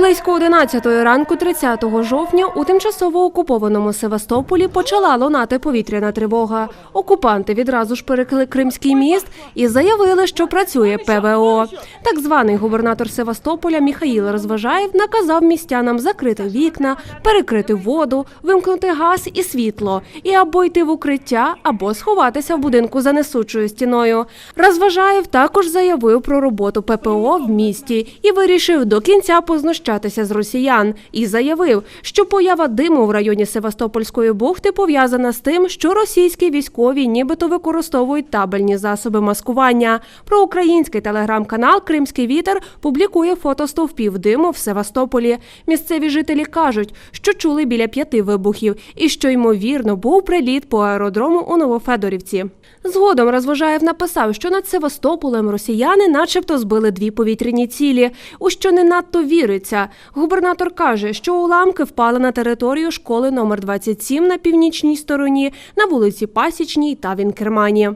Близько 11 ранку 30 жовтня у тимчасово окупованому Севастополі почала лунати повітряна тривога. Окупанти відразу ж перекли Кримський міст і заявили, що працює ПВО. Так званий губернатор Севастополя Міхаїл Розважаєв наказав містянам закрити вікна, перекрити воду, вимкнути газ і світло, і або йти в укриття, або сховатися в будинку за несучою стіною. Розважаєв також заявив про роботу ППО в місті і вирішив до кінця познущатися з росіян. І заявив, що поява диму в районі Севастопольської бухти пов'язана з тим, що російські військові нібито використовують табельні засоби маскування. Про український телеграм-канал Кримський вітер публікує фото стовпів диму в Севастополі. Місцеві жителі кажуть, що чули біля п'яти вибухів і що ймовірно був приліт по аеродрому у Новофедорівці. Згодом Розважаєв написав, що над Севастополем росіяни, начебто, збили дві повітряні цілі, у що не надто віриться. Губернатор каже, що уламки впали на територію школи номер 27 на північній стороні, на вулиці Пасічній та в Інкермані.